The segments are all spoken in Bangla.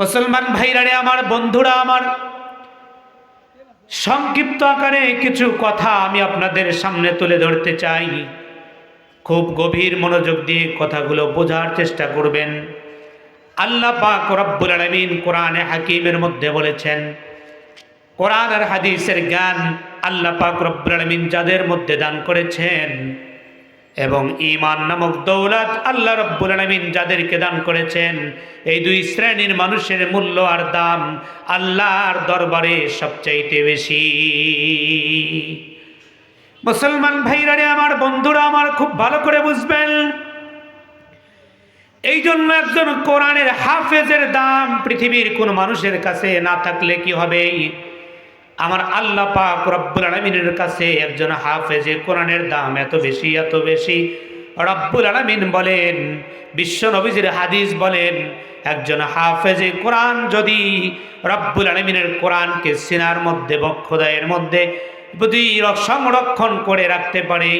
মুসলমান ভাইরারে আমার, বন্ধুরা আমার, সংক্ষিপ্ত আকারে কিছু কথা আমি আপনাদের সামনে তুলে ধরতে চাই। খুব গভীর মনোযোগ দিয়ে কথাগুলো বোঝার চেষ্টা করবেন। আল্লাহ পাক রব্বুল আলামিন কোরআনে হাকিমের মধ্যে বলেছেন, কোরআন আর হাদিসের জ্ঞান আল্লাহ পাক রব্বুল আলামিন যাদের মধ্যে দান করেছেন এবং ইমান নামক দৌলত আল্লাহ রব্বুল আলামিন যাদেরকে দান করেছেন, এই দুই শ্রেণির মানুষের মূল্য আর দাম আল্লাহর দরবারে সবচাইতে বেশি। মুসলমান ভাইরারে, আমার বন্ধুরা, আমার খুব ভালো করে বুঝবেন। এই জন্য একজন কোরআনের হাফেজের দাম পৃথিবীর কোন মানুষের কাছে না থাকলে কি হবে? আমার আল্লাহ পাক রব্বুল আলমিনের কাছে একজন হাফেজে কোরআনের দাম এত বেশি এত বেশি। রব্বুল আলমিন বলেন, বিশ্ব নবীজির হাদিস বলেন, একজন হাফেজে কোরআন যদি রব্বুল আলমিনের কোরআনকে সিনার মধ্যে, বক্ষদায়ের মধ্যে সংরক্ষণ করে রাখতে পারে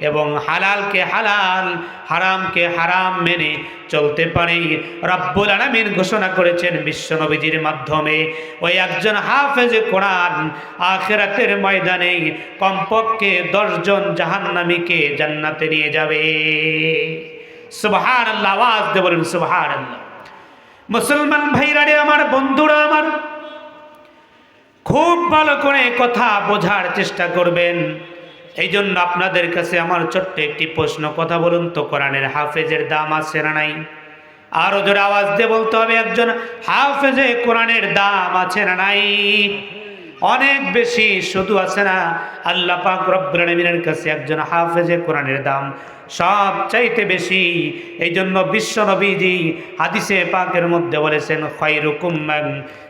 এবং হালালকে হালাল, হারামকে হারাম মেনে চলতে পারে। রব্বুল আলামিন ঘোষণা করেছেন বিশ্বনবীজির মাধ্যমে, ওই একজন হাফেজে কোরআন আখেরাতের ময়দানে কমপক্ষে দশজন জাহান্নামীকে জান্নাতে নিয়ে যাবে। সুবহান আল্লাহ আওয়াজ দিয়ে বলুন আল্লাহ মুসলমান ভাইরারে আমার বন্ধুরা, আমার খুব ভালো করে কথা বোঝার চেষ্টা করবেন। এই জন্য আপনাদের কাছে আমার ছোট্ট একটি প্রশ্ন, কথা বলুন তো, কোরআনের হাফেজের দাম আছে না নাই? আরও জোরে আওয়াজ দিয়ে বলতে হবে একজন, হাফেজে কোরআনের দাম আছে না নাই? অনেক বেশি শুধু আছে না। আল্লাহ পাক রব্বুল আলামিনের কাছে একজন হাফেজে কোরআনের দাম সব চাইতে বেশি। এই জন্য বিশ্ব নবীজি হাদিসে পাকের মধ্যে বলেছেন, খয়রুকুম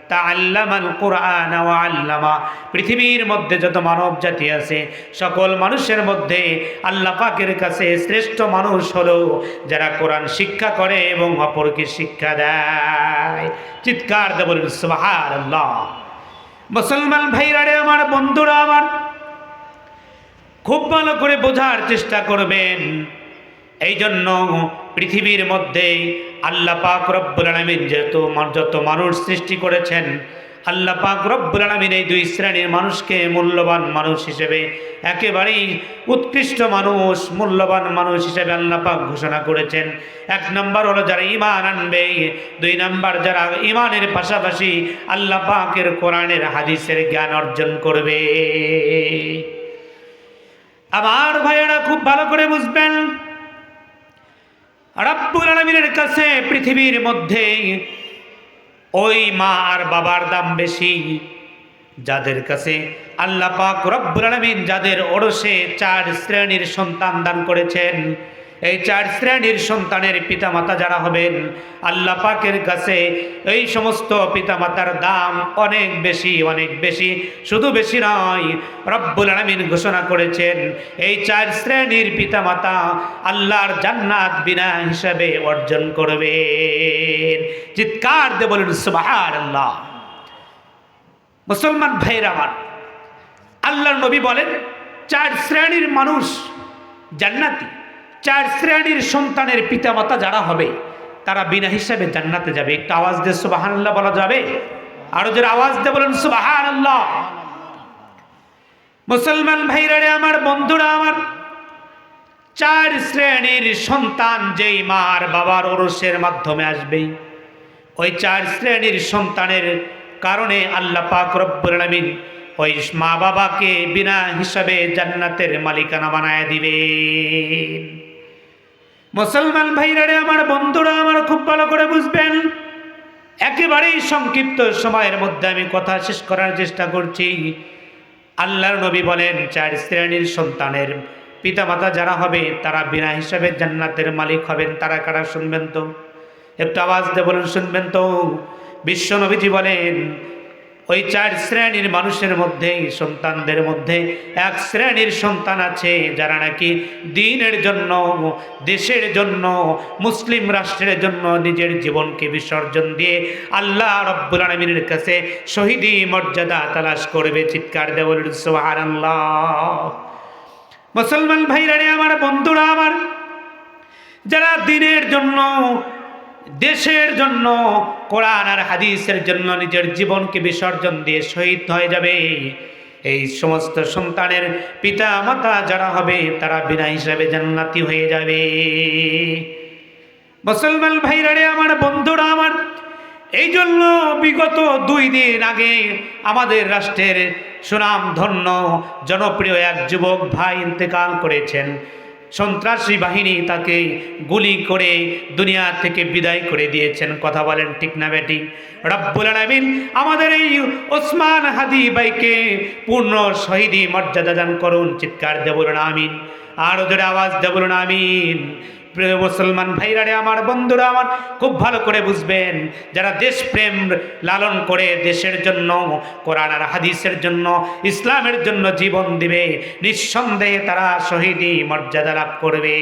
তাআল্লামাল কুরআন আল্লামা। পৃথিবীর মধ্যে যত মানব জাতি আছে, সকল মানুষের মধ্যে আল্লাহ পাকের কাছে শ্রেষ্ঠ মানুষ হলো যারা কোরআন শিক্ষা করে এবং অপরকে শিক্ষা দেয়। চিৎকার দেব সুবহানাল্লাহ। মুসলমান ভাইরারে আমার বন্ধুরা, আমার খুব ভালো করে বোঝার চেষ্টা করবেন। এই জন্য পৃথিবীর মধ্যে আল্লাহ পাক রব্বুল আলমিন যেহেতু যত মানুষ সৃষ্টি করেছেন, আল্লাহ পাক রব্বুল আলমিন এই দুই শ্রেণির মানুষকে মূল্যবান মানুষ হিসেবে, একেবারেই উৎকৃষ্ট মানুষ, মূল্যবান মানুষ হিসেবে আল্লাহ পাক ঘোষণা করেছেন। এক নম্বর হলো যারা ইমান আনবে, দুই নম্বর যারা ইমানের পাশাপাশি আল্লাহ পাকের কোরআনের হাদিসের জ্ঞান অর্জন করবে। আমার ভাইয়েরা, খুব ভালো করে বুঝবেন রব্বুল আলমিনের কাছে পৃথিবীর মধ্যে ওই মা আর বাবার দাম বেশি। যাদের কাছে আল্লাহ পাক রব্বুল আলমিন যাদের ওরসে চার শ্রেণির সন্তান দান করেছেন এই চার শ্রেণির সন্তানের পিতামাতা যারা হবেন, আল্লাহ পাকের কাছে এই সমস্ত পিতামাতার দাম অনেক বেশি অনেক বেশি। শুধু বেশি নয়, রব্বুল আলমিন ঘোষণা করেছেন, এই চার শ্রেণির পিতামাতা আল্লাহর জান্নাত বিনা হিসাবে অর্জন করবেন। চিৎকার দে বলুন সুবাহার আল্লাহ মুসলমান ভাইয়ের আমার, আল্লাহর নবী বলেন, চার শ্রেণির মানুষ জান্নাতি। চার শ্রেণির সন্তানের পিতামাতা যারা হবে, তারা বিনা হিসাবে জান্নাতে যাবে। একটু আওয়াজ দিয়ে সুবাহান আল্লাহ বলা যাবে? আরও যারা আওয়াজ দিয়ে বলেন সুবাহান মুসলমান ভাইরারে, আমার বন্ধুরা, আমার চার শ্রেণির সন্তান যেই মার বাবার ওরসের মাধ্যমে আসবে, ওই চার শ্রেণির সন্তানের কারণে আল্লাহ পাক রব্বুল আলামিন ওই মা বাবাকে বিনা হিসাবে জান্নাতের মালিকানা বানায় দিবেন। মুসলমান ভাইরারে আমার বন্ধুরা আমার খুব ভালো করে বুঝবেন। একেবারেই সংক্ষিপ্ত সময়ের মধ্যে আমি কথা শেষ করার চেষ্টা করছি। আল্লাহর নবী বলেন, চার শ্রেণির সন্তানের পিতামাতা যারা হবে, তারা বিনা হিসাবে জান্নাতের মালিক হবেন। তারা কারা শুনবেন তো? একটু আওয়াজ দিয়ে বলুন, শুনবেন তো? বিশ্ব নবীজি বলেন ওই চার শ্রেণির মানুষের মধ্যে, সন্তানদের মধ্যে এক শ্রেণির সন্তান আছে, যারা নাকি দিনের জন্য, দেশের জন্য, মুসলিম রাষ্ট্রের জন্য নিজের জীবনকে বিসর্জন দিয়ে আল্লাহ রব্বুল আলমিনের কাছে শহীদি মর্যাদা তালাশ করবে, চিৎকার দেবল মুসলমান ভাইরারে আমার বন্ধুরা আমার, যারা দিনের জন্য দেশের জন্য, কোরআন আর হাদিসের জন্য নিজের জীবনকে বিসর্জন দিয়ে শহীদ হয়ে যাবে। এই সমস্ত সন্তানের পিতা মাতা যারা হবে, তারা বিনা হিসাবে জান্নাতি হয়ে যাবে। মুসলমান ভাইরা রে আমার বন্ধুরা, আমার এই জন্য বিগত দুই দিন আগে আমাদের রাষ্ট্রের সুনাম ধন্য জনপ্রিয় এক যুবক ভাই ইন্তেকাল করেছেন। সন্ত্রাসী বাহিনী তাকে গুলি করে দুনিয়া থেকে বিদায় করে দিয়েছেন। কথা বলেন ঠিক না বেটি? রব্বুল আলমিন আমাদের এই ওসমান হাদি ভাইকে পূর্ণ শহীদি মর্যাদা দান করুন। চিৎকার দেবুল আমিন। আর জোরে আওয়াজ দেবুল আমিন। প্রিয় মুসলমান ভাইরা রে আমার বন্ধুরা, আমার খুব ভালো করে বুঝবেন, যারা দেশপ্রেম লালন করে দেশের জন্য, কোরআন আর হাদিসের জন্য, ইসলামের জন্য জীবন দিবে, নিঃসন্দেহে তারা শহীদই মর্যাদা লাভ করবে।